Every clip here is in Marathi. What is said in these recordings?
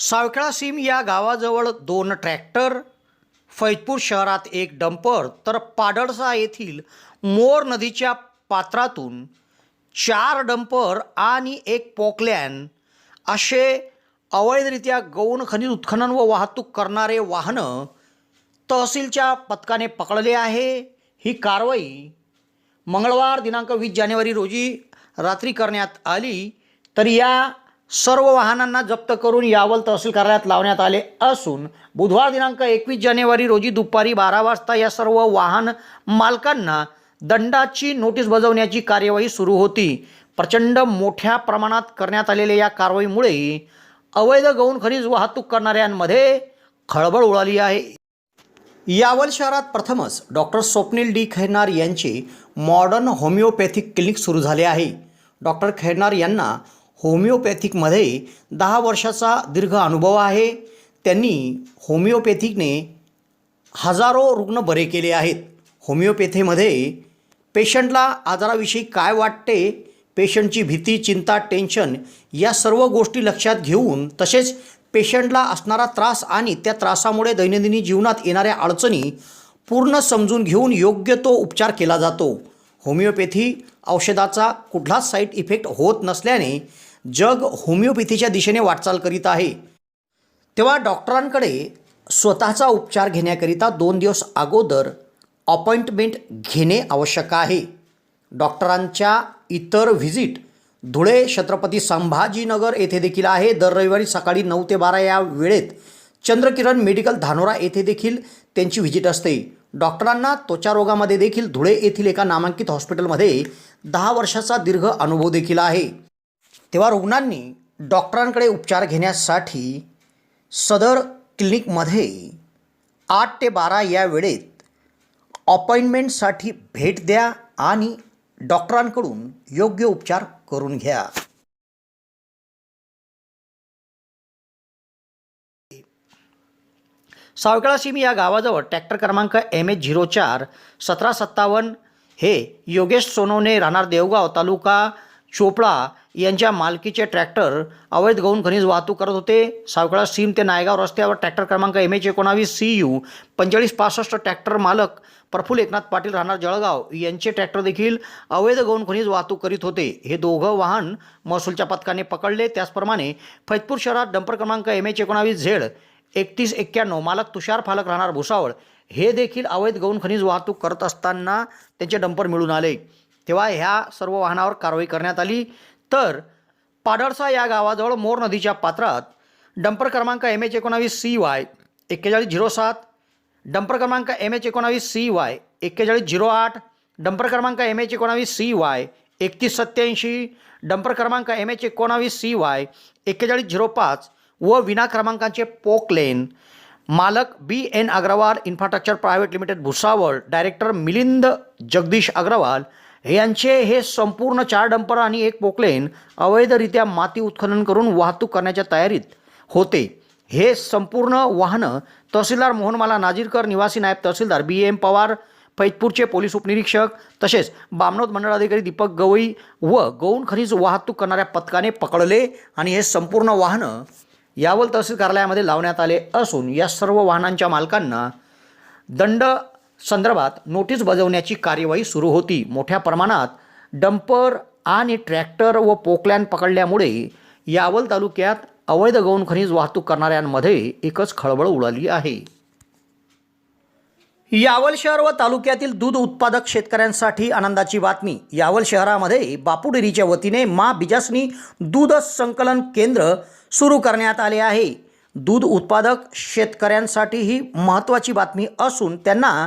सावखेळा सीम या गावाजवळ दोन ट्रॅक्टर फैजपूर शहरात एक डंपर तर पाडळसा येथील मोर नदीच्या पात्रातून चार डंपर आणि एक पोकलॅन असे अवैधरित्या गौण खनिज उत्खनन व वाहतूक करणारे वाहनं तहसीलच्या पथकाने पकडले आहे. ही कारवाई मंगळवार दिनांक वीस जानेवारी रोजी रात्री करण्यात आली. तर या सर्व वाहनांना जप्त करून यावल तहसील कार्यालयात लावण्यात आले असून बुधवार दिनांक एकवीस जानेवारी रोजी दुपारी बारा वाजता या सर्व वाहन मालकांना दंडाची नोटीस बजावण्याची कार्यवाही सुरू होती. प्रचंड मोठ्या प्रमाणात करण्यात आलेल्या या कारवाईमुळे अवैध गौण खनिज वाहतूक करणाऱ्यांमध्ये खळबळ उडाली आहे. यावल शहरात प्रथमच डॉक्टर स्वप्नील डी. खैरनार यांचे मॉडर्न होमिओपॅथिक क्लिनिक सुरू झाले आहे. डॉक्टर खैरनार यांना होमिओपॅथिकमध्ये दहा वर्षाचा दीर्घ अनुभव आहे. त्यांनी होमिओपॅथिकने हजारो रुग्ण बरे केले आहेत. होमिओपॅथीमध्ये पेशंटला आजाराविषयी काय वाटते पेशंटची भीती चिंता टेन्शन या सर्व गोष्टी लक्षात घेऊन तसेच पेशंटला असणारा त्रास आणि त्या त्रासामुळे दैनंदिनी जीवनात येणाऱ्या अडचणी पूर्ण समजून घेऊन योग्य तो उपचार केला जातो. होमिओपॅथी औषधाचा कुठलाच साईड इफेक्ट होत नसल्याने जग होमिओपॅथीच्या दिशेने वाटचाल करीत आहे. तेव्हा डॉक्टरांकडे स्वतःचा उपचार घेण्याकरिता दोन दिवस अगोदर अपॉइंटमेंट घेणे आवश्यक आहे. डॉक्टरांच्या इतर व्हिजिट धुळे छत्रपती संभाजीनगर येथे देखील आहे. दर रविवारी सकाळी नऊ ते बारा या वेळेत चंद्रकिरण मेडिकल धानोरा येथे देखील त्यांची व्हिजिट असते. डॉक्टरांना त्वचारोगामध्ये देखील धुळे येथील एका नामांकित हॉस्पिटलमध्ये दहा वर्षाचा दीर्घ अनुभव देखील आहे. तेव्हा रुग्णांनी डॉक्टरांकडे उपचार घेण्यासाठी सदर क्लिनिकमध्ये आठ ते बारा या वेळेत अपॉइंटमेंटसाठी भेट द्या आणि डॉक्टरांकडून योग्य उपचार करून घ्या. सावकाळा सिमी या गावाजवळ ट्रॅक्टर क्रमांक एम एच झिरो चार सतरा सत्तावन्न हे योगेश सोनवणे राहणार देवगाव तालुका चोपळा यांच्या मालकीचे ट्रॅक्टर अवैध गौण खनिज वाहतूक करत होते. सावकळा सीम ते नायगाव रस्त्यावर ट्रॅक्टर क्रमांक एम एच एकोणावीस सी यू पंचेचाळीस पासष्ट ट्रॅक्टर मालक प्रफुल्ल एकनाथ पाटील राहणार जळगाव यांचे ट्रॅक्टर देखील अवैध गौण खनिज वाहतूक करीत होते. हे दोघं वाहन महसूलच्या पथकाने पकडले. त्याचप्रमाणे फैजपूर शहरात डंपर क्रमांक एम एच एकोणावीस झेड एकतीस एक्क्याण्णव मालक तुषार फालक राहणार भुसावळ. हे देखील अवैध गौण खनिज वाहतूक करत असताना त्यांचे डंपर मिळून आले. तेव्हा ह्या सर्व वाहनावर कारवाई करण्यात आली. तर पाडळसा या गावाजवळ मोर नदीच्या पात्रात डंपर क्रमांक एम एच एकोणावीस सी वाय एक्केचाळीस झिरो सात डंपर क्रमांक एम एच एकोणावीस सी वाय एक्केचाळीस झिरो आठ डंपर क्रमांक एम एच एकोणावीस सी वाय एकतीस सत्याऐंशी डंपर क्रमांक एम एच एकोणावीस सी वाय एक्केचाळीस झिरो पाच व विना क्रमांकाचे पोकलेन मालक B N Agrawal infrastructure private limited Bhusawal director Milind Jagdish Agrawal यांचे हे संपूर्ण चार डंपर आणि एक पोकलेन अवैधरित्या माती उत्खनन करून वाहतूक करण्याच्या तयारीत होते. हे संपूर्ण वाहनं तहसीलदार मोहनमाला नाजीरकर निवासी नायब तहसीलदार बी एम पवार फैजपूरचे पोलीस उपनिरीक्षक तसेच बामनोद मंडळ अधिकारी दीपक गवई व गौण खनिज वाहतूक करणाऱ्या पथकाने पकडले आणि हे संपूर्ण वाहनं यावल तहसील कार्यालयामध्ये लावण्यात आले असून या सर्व वाहनांच्या मालकांना दंड संदर्भात नोटीस बजावण्याची कार्यवाही सुरू होती. मोठ्या प्रमाणात डंपर आणि ट्रॅक्टर व पोकलॅन पकडल्यामुळे यावल तालुक्यात अवैध गौण खनिज वाहतूक करणाऱ्यांमध्ये एकच खळबळ उडाली आहे. यावल शहर व तालुक्यातील दूध उत्पादक शेतकऱ्यांसाठी आनंदाची बातमी. यावल शहरामध्ये बापूडेरीच्या वतीने मा बिजासनी दूध संकलन केंद्र सुरू करण्यात आले आहे. दूध उत्पादक शेतकऱ्यांसाठी ही महत्त्वाची बातमी असून त्यांना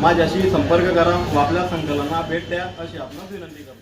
माझ्याशी संपर्क करा व आपल्या संकलनाला भेट द्या अशी आपण विनंती करतो.